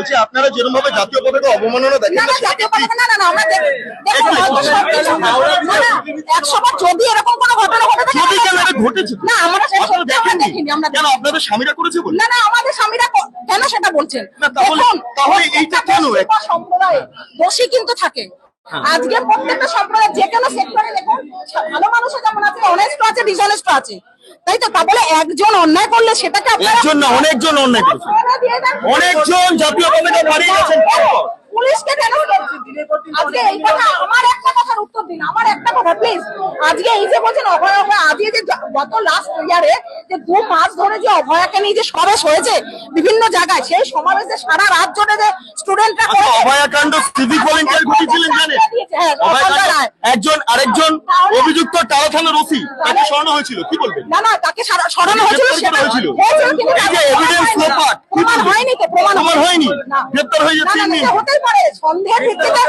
বলছি আপনারা যেরকম ভাবে জাতীয় পতাকা অবমাননা দেখেন না জাতীয়? পতাকা না না আমরা যদি এরকম কোনো ঘটনা ঘটে থাকে যদি কেন এটা ঘটেছে? না আমরা সেটা দেখিনি আমরা কেন আপনাদের স্বামীরা করেছে বলে? না না আমাদের স্বামীরা কেন সেটা বলছেন? দেখুন, তাহলে এইটা কেন? দোষী কিন্তু থাকে। হ্যাঁ। আজকে প্রত্যেকটা সম্প্রদায় যে কোনো সেক্টরে দেখুন ভালো মানুষও যেমন আছে অনেস্ট আছে ডিসঅনেস্ট আছে। তাই তো তা বলে একজন অন্যায় করলে সেটাকে একজন না অনেকজন অন্যায় করেছে। অনেকজন জাতীয় পতাকা হারিয়ে গেছেন পুলিশকে কেন আজকে এই কথা আমার একটা কথার উত্তর দিন আমার একটা কথা প্লিজ আজকে এই যে বলছেন অভয় অভয় আজকে যে গত লাস্ট ইয়ারে যে দু মাস ধরে যে অভয়াকে নিয়ে যে সমাবেশ হয়েছে বিভিন্ন জায়গায় সেই সমাবেশে সারা রাত জুড়ে যে স্টুডেন্টরা অভয়াকাণ্ড সিভিক ভলেন্টিয়ার ঘটেছিলেন জানেন হ্যাঁ, রায়। একজন আরেকজন অভিযুক্ত টালা থানার ওসি তাকে সরানো হয়েছিল কি বলবেন? না না তাকে সারা- সরানো হয়েছিল সেটা হয়েছিল। এই যে প্রমাণ লোপাট, প্রমাণ হয়নি তো প্রমাণ হয়নি? গ্রেপ্তার হয়ে যাচ্ছে পারে সন্দেহের ভিত্তিতে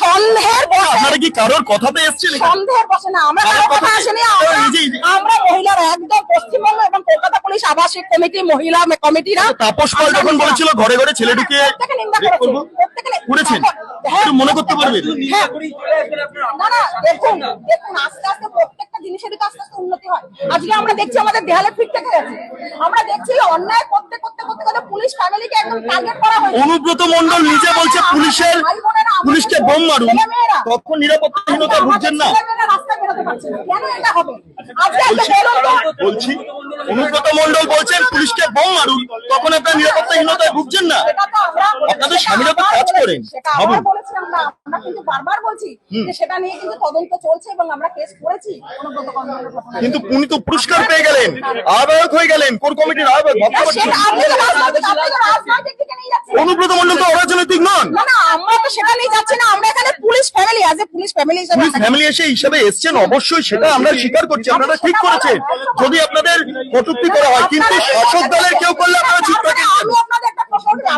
সন্দেহের আপনারা কি কারোর কথাতে? সন্দেহের বসে না আমরা কারোর কথা আসেনি আমরা মহিলারা একদম পশ্চিমবঙ্গ এবং কলকাতা পুলিশ আবাসিক কমিটি মহিলা কমিটিরা। তাপস পাল যখন বলেছিল ঘরে ঘরে ছেলে করেছে, করব প্রত্যেকে- করেছেন? হ্যাঁ, মনে করতে পারবেন। হ্যাঁ। না না দেখুন দেখুন আস্তে আস্তে প্রত্যেকটা জিনিসেরই তো আস্তে আস্তে উন্নতি হয়। আজকে আমরা দেখছি আমাদের দেয়ালে ফিট থেকে গেছে আমরা দেখছি অন্যায় করতে করতে করতে করতে পুলিশ ফ্যামিলিকে একদম টার্গেট করা হয়েছে। অনুব্রত মন্ডল নিজে বলছে পুলিশের পুলিশকে বোম মারুন। তখন নিরাপত্তাহীনতা ভুগছেন না? বলছি। অনুব্রত মন্ডল বলছেন পুলিশকে বোম মারুন তখন আপনার নিরাপত্তাহীনতায় ভুগছেন না। আপনাদের স্বামীরা তো কাজ করেন। ভাবুন। আমরা আমরা কিন্তু বারবার বলছি যে সেটা নিয়ে কিন্তু তদন্ত চলছে এবং আমরা কেস করেছি। অনুব্রত কর্মকারের ঘটনায়। কিন্তু উনি তো পুরস্কার পেয়ে গেলেন আহ্বায়ক হয়ে গেলেন কোর কমিটির আহ্বায়ক? তো অনুব্রত মন্ডল অরাজনৈতিক নন। না না আমরা তো সেটা নিয়ে যাচ্ছি না আমরা এখানে police family as a police family হিসেবে পুলিশ ফ্যামিলি এসে হিসাবে এসছেন অবশ্যই সেটা আমরা স্বীকার করছি আপনারা ঠিক করেছেন। যদি আপনাদের কটূক্তি করা হয় কিন্তু শাসক দলের কেউ করলে আপনারা চুপ থাকেন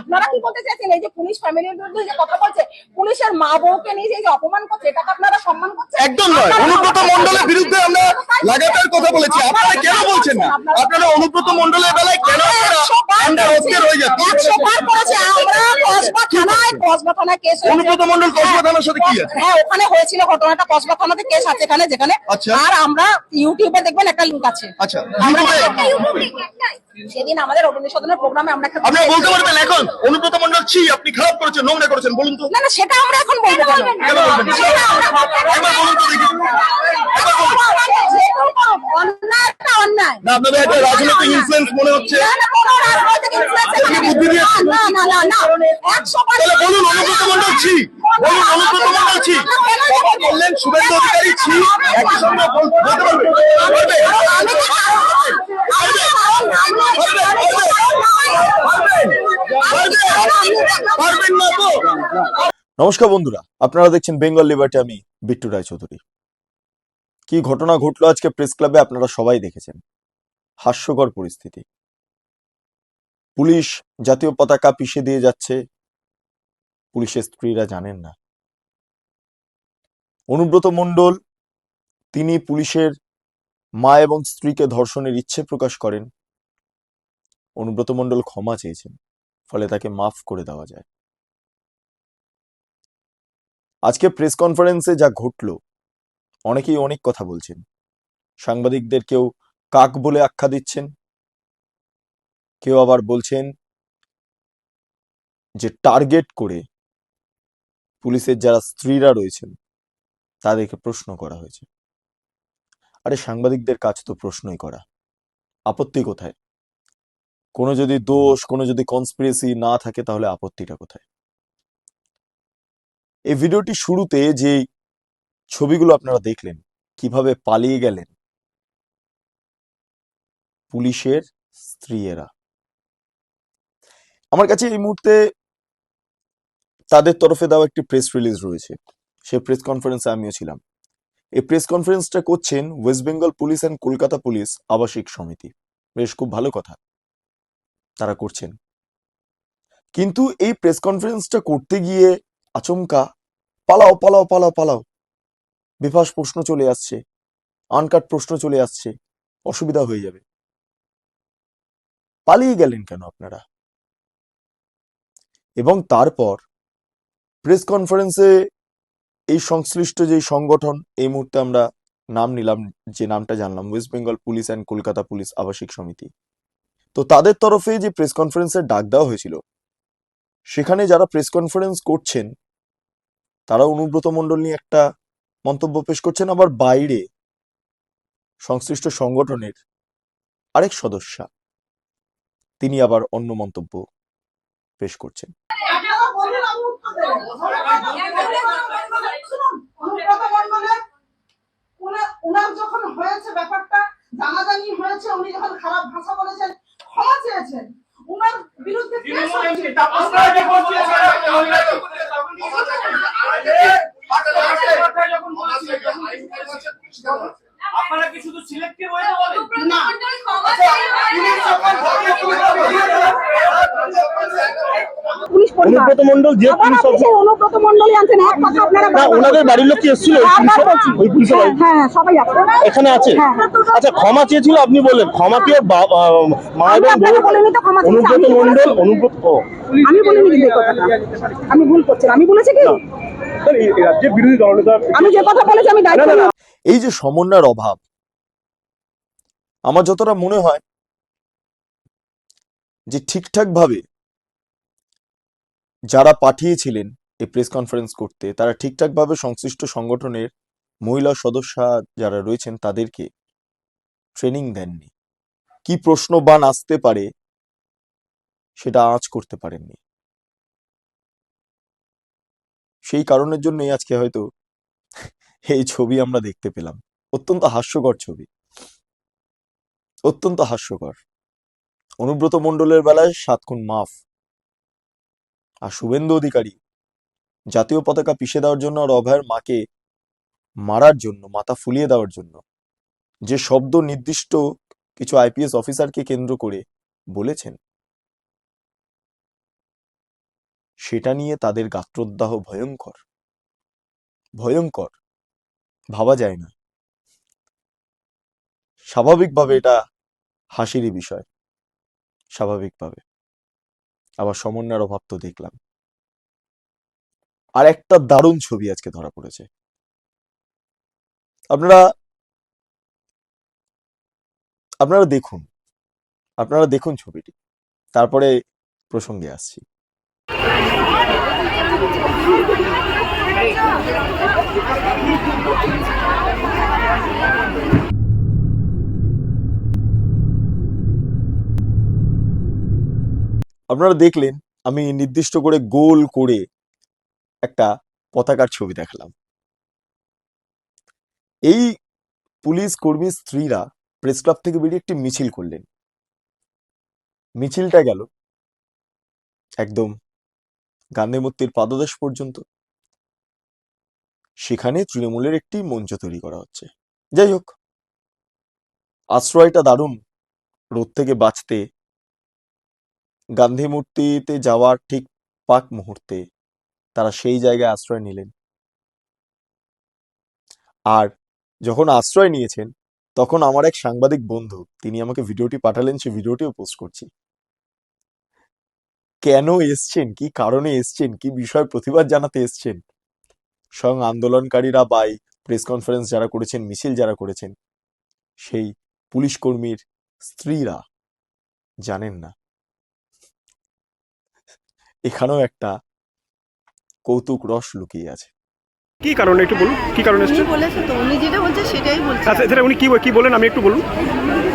আপনারা কি বলতে চাইছেন? এই যে পুলিশ ফ্যামিলির বিরুদ্ধে যে কথা বলছে পুলিশের মা বউকে নিয়ে যে অপমান করছে এটাকে আপনারা সম্মান করছেন? একদম নয়। অনুব্রত মন্ডলের বিরুদ্ধে আমরা লাগাতার কথা বলেছি। আপনারা কেন বলছেন না? আপনারা অনুব্রত মন্ডলের বেলায় কেন আপনারা হয়ে যাচ্ছে আমরা কসবা থানায় কসবা থানায় কেস। অনুব্রত মণ্ডল কসবা থানার সাথে কি আছে? হ্যাঁ ওখানে হয়েছিল ঘটনাটা কসবা থানাতে কেস আছে এখানে যেখানে আচ্ছা। আর আমরা ইউটিউবে দেখবেন একটা লিঙ্ক আছে আচ্ছা আমরা সেদিন আমাদের অগ্নি সদনের প্রোগ্রামে আমরা একটা আপনারা বলতে পারবেন এখন অনুব্রত মন্ডল ছি আপনি খারাপ করেছেন নোংরা করেছেন বলুন তো। না না সেটা আমরা এখন বলব কেন? কেন না? একবার বলুন তো দেখি। আপনাদের একটা রাজনৈতিক ইনফ্লুয়েন্স মনে হচ্ছে। না, না, কোনো রাজনৈতিক influence এখানে আপনি বুদ্ধি নেই। দিয়েছেন? না, না, না, না, একশো বার- তাহলে বলুন অনুব্রত মন্ডল ছি। বলুন অনুব্রত মন্ডল ছি। বললেন শুভেন্দু অধিকারী ছি। একই সঙ্গে বলতে পারবে নমস্কার বন্ধুরা, আপনারা দেখছেন বেঙ্গল লিবার্টি আমি বিট্টু রায়চৌধুরী। কি ঘটনা ঘটলো আজকে প্রেস ক্লাবে আপনারা সবাই দেখেছেন। হাস্যকর পরিস্থিতি। পুলিশ জাতীয় পতাকা পিষে দিয়ে যাচ্ছে। পুলিশের স্ত্রীরা জানেন না। অনুব্রত মণ্ডল, তিনি পুলিশের মা এবং স্ত্রীকে ধর্ষণের ইচ্ছে প্রকাশ করেন। অনুব্রত মণ্ডল ক্ষমা চেয়েছেন, ফলে তাকে মাফ করে দেওয়া যায়। আজকে প্রেস কনফারেন্সে যা ঘটলো, অনেকেই অনেক কথা বলছেন। সাংবাদিকদের কেউ কাক বলে আখ্যা দিচ্ছেন, কেউ আবার বলছেন যে টার্গেট করে পুলিশের যারা স্ত্রীরা রয়েছেন, তাদেরকে প্রশ্ন করা হয়েছে। আরে সাংবাদিকদের কাজ তো প্রশ্নই করা। আপত্তি কোথায়? কোনো যদি দোষ, কোনো যদি কনস্পিরেসি না থাকে, তাহলে আপত্তিটা কোথায়? এই ভিডিওটি শুরুতে যে ছবিগুলো আপনারা দেখলেন, কীভাবে পালিয়ে গেলেন, পুলিশের স্ত্রীয়েরা। আমার কাছে এই মুহূর্তে তাদের তরফে দেওয়া একটি প্রেস রিলিজ রয়েছে। সে প্রেস কনফারেন্সে আমিও ছিলাম। এই প্রেস কনফারেন্সটা করছেন West Bengal police and Kolkata police আবাসিক সমিতি। বেশ, খুব ভালো কথা। তারা করছেন। কিন্তু এই প্রেস কনফারেন্সটা করতে গিয়ে আচমকা পালাও পালাও পালাও পালাও। বিভাস প্রশ্ন চলে আসছে আনকাট প্রশ্ন চলে আসছে, অসুবিধা হয়ে যাবে। পালিয়ে গেলেন কেন আপনারা? এবং তারপর প্রেস কনফারেন্সে এই সংশ্লিষ্ট যে সংগঠন, এই মুহূর্তে আমরা নাম নিলাম, যে নামটা জানলাম West Bengal police and Kolkata police আবাসিক সমিতি তো তাদের তরফে যে প্রেস কনফারেন্সের ডাক দেওয়া হয়েছিল, সেখানে যারা প্রেস কনফারেন্স করছেন, তারা অনুব্রত মণ্ডল নিয়ে একটা মন্তব্য পেশ করছেন, আবার বাইরে সংশ্লিষ্ট সংগঠনের আরেক সদস্যা, তিনি আবার অন্য মন্তব্য পেশ করছেন। ব্যাপারটা, জানাজানি হয়েছে, উনি যখন খারাপ ভাষা বলেছেন ক্ষমা চেয়েছেন উনার বিরুদ্ধে কেস হচ্ছে। আপনারা কি শুধু সিলেক্টিভ হয়ে বলেন না পুলিশ পরিবার। অনুব্রত যে পুলিশ সেই অনুব্রত মণ্ডলই আনছেন এক কথা আপনারা ওনাদের বাড়ির লোক কি এসেছিল? ওই পুলিশে হ্যাঁ, হ্যাঁ সবাই আছে। এখানে আছে? হ্যাঁ। আচ্ছা ক্ষমা চেয়েছিল আপনি বললেন ক্ষমা কি মা এবং অনুব্রত বলেছি। অনুব্রত আমি বলিনি কিন্তু কথাটা। আমি ভুল করছিলাম। আমি বলেছি কি? রাজ্যের বিরোধী দলনেতা আমি যে কথা বলেছি আমি দায়িত্ব এই যে সমন্বয়ের অভাব আমার যতটা মনে হয় যে ঠিকঠাক ভাবে যারা পাঠিয়েছিলেন এই প্রেস কনফারেন্স করতে, তারা ঠিকঠাকভাবে সংশ্লিষ্ট সংগঠনের মহিলা সদস্যা যারা রয়েছেন, তাদেরকে ট্রেনিং দেননি। কি প্রশ্ন বান আসতে পারে সেটা আঁচ করতে পারেননি। সেই কারণের জন্যই আজকে হয়তো এই ছবি আমরা দেখতে পেলাম। অত্যন্ত হাস্যকর ছবি। অত্যন্ত হাস্যকর। অনুব্রত মণ্ডলের বেলায় সাত খুন মাফ। আর শুভেন্দু অধিকারী জাতীয় পতাকা পিষে দেওয়ার জন্য আর অভয়ের মাকে মারার জন্য, মাথা ফুলিয়ে দেওয়ার জন্য। যে শব্দ নির্দিষ্ট কিছু আইপিএস অফিসারকে কেন্দ্র করে বলেছেন, সেটা নিয়ে তাদের গাত্রোদ্দাহ ভয়ঙ্কর। ভয়ঙ্কর, ভাবা যায় না। স্বাভাবিকভাবে এটা হাসিরই বিষয়। স্বাভাবিকভাবে। আবার সমন্বয়ের অভাব তো দেখলাম। আর একটা দারুণ ছবি আজকে ধরা পড়েছে। আপনারা আপনারা দেখুন আপনারা দেখুন ছবিটি, তারপরে প্রসঙ্গে আসছি। আপনারা দেখলেন, আমি নির্দিষ্ট করে গোল করে একটা পতাকার ছবি দেখালাম। এই পুলিশ কর্মী স্ত্রীরা প্রেস ক্লাব থেকে বেরিয়ে একটি মিছিল করলেন। মিছিলটা গেল একদম গান্ধী মূর্তির পাদদেশ পর্যন্ত। সেখানে তৃণমূলের একটি মঞ্চ তৈরি করা হচ্ছে। যাই হোক, আশ্রয়টা দারুণ। রোদ থেকে বাঁচতে গান্ধী মূর্তিতে যাওয়ার ঠিক পাক মুহূর্তে তারা সেই জায়গায় আশ্রয় নিলেন। আর যখন আশ্রয় নিয়েছেন, তখন আমার এক সাংবাদিক বন্ধু, তিনি আমাকে ভিডিওটি পাঠালেন সেই ভিডিওটিও পোস্ট করছি। কেন এসছেন? কি কারণে এসছেন? কি বিষয় প্রতিবাদ জানাতে এসছেন? স্বয়ং আন্দোলনকারীরা বাই প্রেস কনফারেন্স যারা করেছেন, মিছিল যারা করেছেন, সেই পুলিশ কর্মীর স্ত্রীরা জানেন না। এখানেও একটা কৌতুক রস লুকিয়ে আছে। কি কারণে একটু বলুন? কি কারণে উনি বলেছে তো উনি যেটা বলছে সেটাই বলছে। আচ্ছা সেটা উনি কি কি বলেন? আমি একটু বলুন।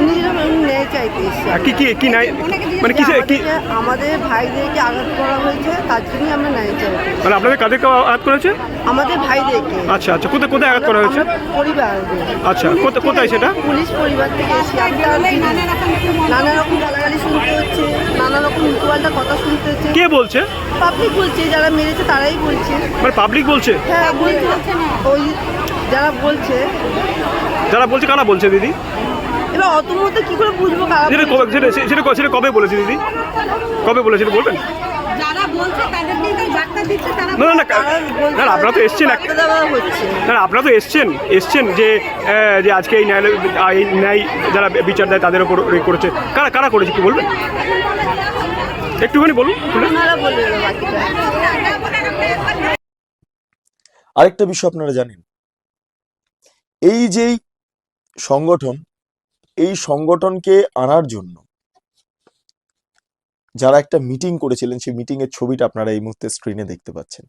উনি যেটা ন্যায় চাইতে এসছে কি কি কি নাই মানে কিসে কি আমাদের ভাইদেরকে আঘাত করা হয়েছে তার জন্যই আমরা ন্যায় এসেছি। মানে আপনাদের কাদেরকে আঘাত করেছে? আমাদের ভাইদেরকে। আচ্ছা আচ্ছা। কোথায় কোথায় আঘাত করা হয়েছে? পরিবার আচ্ছা কোথায় কোথায় সেটা? পুলিশ পরিবার থেকে এসে আমরা নানা রকম গালাগালি শুনতে হচ্ছে নানা রকম উল্টোপাল্টা কথা শুনতে হচ্ছে। কে বলছে? পাবলিক বলছে যারা মেরেছে তারাই বলছে। মানে পাবলিক বলছে? হ্যাঁ বলছে। ওই যারা বলছে যারা বলছে কারা বলছে দিদি? এবার অত মতো কি করে বুঝব কারা সেটা কবে সেটা সেটা সেটা কবে বলেছে দিদি? কবে বলেছে সেটা বলবেন? যারা বলছে তাদেরকেই তো বার্তা দিচ্ছে তারা না না না আপনারা তো এসছেন না আপনারা তো এসছেন এসছেন যে যে আজকে এই এই ন্যায় যারা বিচার দেয় তাদের ওপর এ করেছে। কারা কারা করেছে কি বলবেন? একটুখানি বলুন আরেকটা বিষয় আপনারা জানেন। এই যেই সংগঠন এই সংগঠনকে আনার জন্য। যারা একটা মিটিং করেছিলেন, সেই মিটিং এর ছবিটা আপনারা এই মুহূর্তে স্ক্রিনে দেখতে পাচ্ছেন।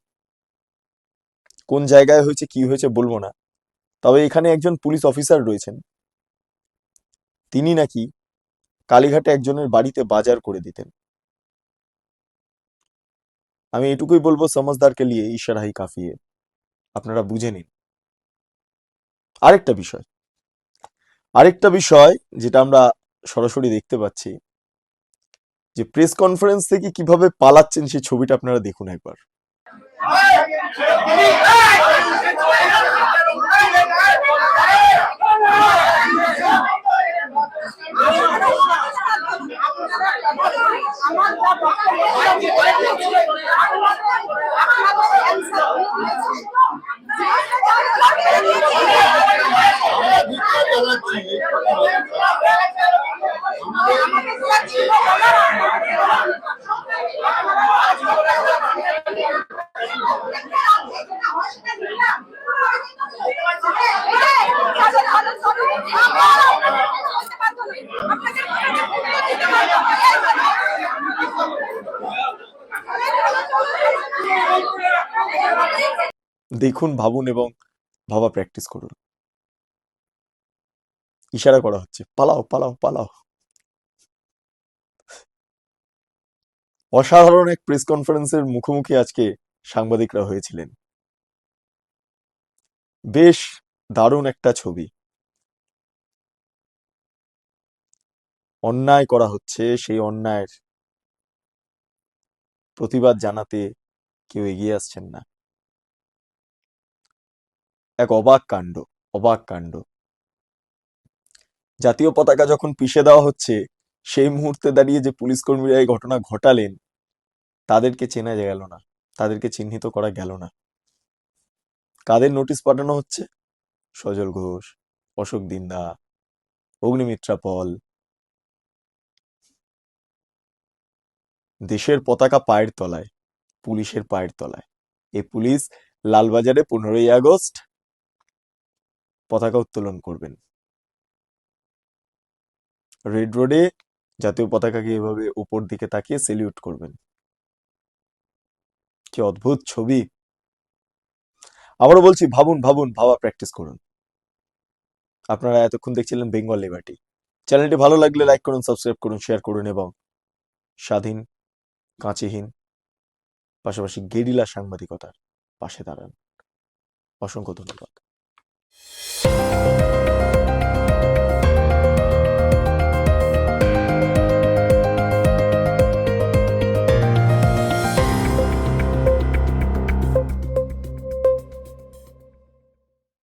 কোন জায়গায় হয়েছে, কি হয়েছে বলব না। তবে এখানে একজন পুলিশ অফিসার রয়েছেন। তিনি নাকি কালীঘাটে একজনের বাড়িতে বাজার করে দিতেন। আমি এটুকুই বলব সমজদারকে লিয়ে ইশারাহি কাফিয়ে আপনারা বুঝে নিন। আরেকটা বিষয়। আরেকটা বিষয় যেটা আমরা সরাসরি দেখতে পাচ্ছি, যে প্রেস কনফারেন্স থেকে কীভাবে পালাচ্ছেন সেই ছবিটা আপনারা দেখুন একবার। দেখুন, ভাবুন এবং ভাবা প্র্যাকটিস করুন। ইশারা করা হচ্ছে, পালাও পালাও পালাও। অসাধারণ এক প্রেস কনফারেন্সের মুখোমুখি আজকে সাংবাদিকরা হয়েছিলেন। বেশ দারুণ একটা ছবি। অন্যায় করা হচ্ছে, সেই অন্যায়ের প্রতিবাদ জানাতে কেউ এগিয়ে আসছেন না। এক অবাক কাণ্ড অবাক কাণ্ড। জাতীয় পতাকা যখন পিষে দেওয়া হচ্ছে, সেই মুহূর্তে দাঁড়িয়ে যে পুলিশ কর্মীরা এই ঘটনা ঘটালেন, তাদেরকে চেনা গেল না, তাদেরকে চিহ্নিত করা গেল না। কাদের নোটিশ পাঠানো হচ্ছে? সজল ঘোষ, অশোক দিন্দা অগ্নিমিত্রা পল। দেশের পতাকা পায়ের তলায়, পুলিশের পায়ের তলায়। এই পুলিশ লালবাজারে পনেরোই আগস্ট পতাকা উত্তোলন করবেন। রেড রোডে জাতীয় পতাকাকে এভাবে উপর দিকে তাকিয়ে সেলিউট করবেন। কি অদ্ভুত ছবি! আবারও বলছি, ভাবুন ভাবুন, ভাবা প্র্যাকটিস করুন। আপনারা এতক্ষণ দেখছিলেন বেঙ্গল লিবার্টি চ্যানেলটি ভালো লাগলে লাইক করুন সাবস্ক্রাইব করুন শেয়ার করুন এবং স্বাধীন, কাঁচিহীন, পাশাপাশি গেরিলা সাংবাদিকতার পাশে দাঁড়ান। অসংখ্য ধন্যবাদ। you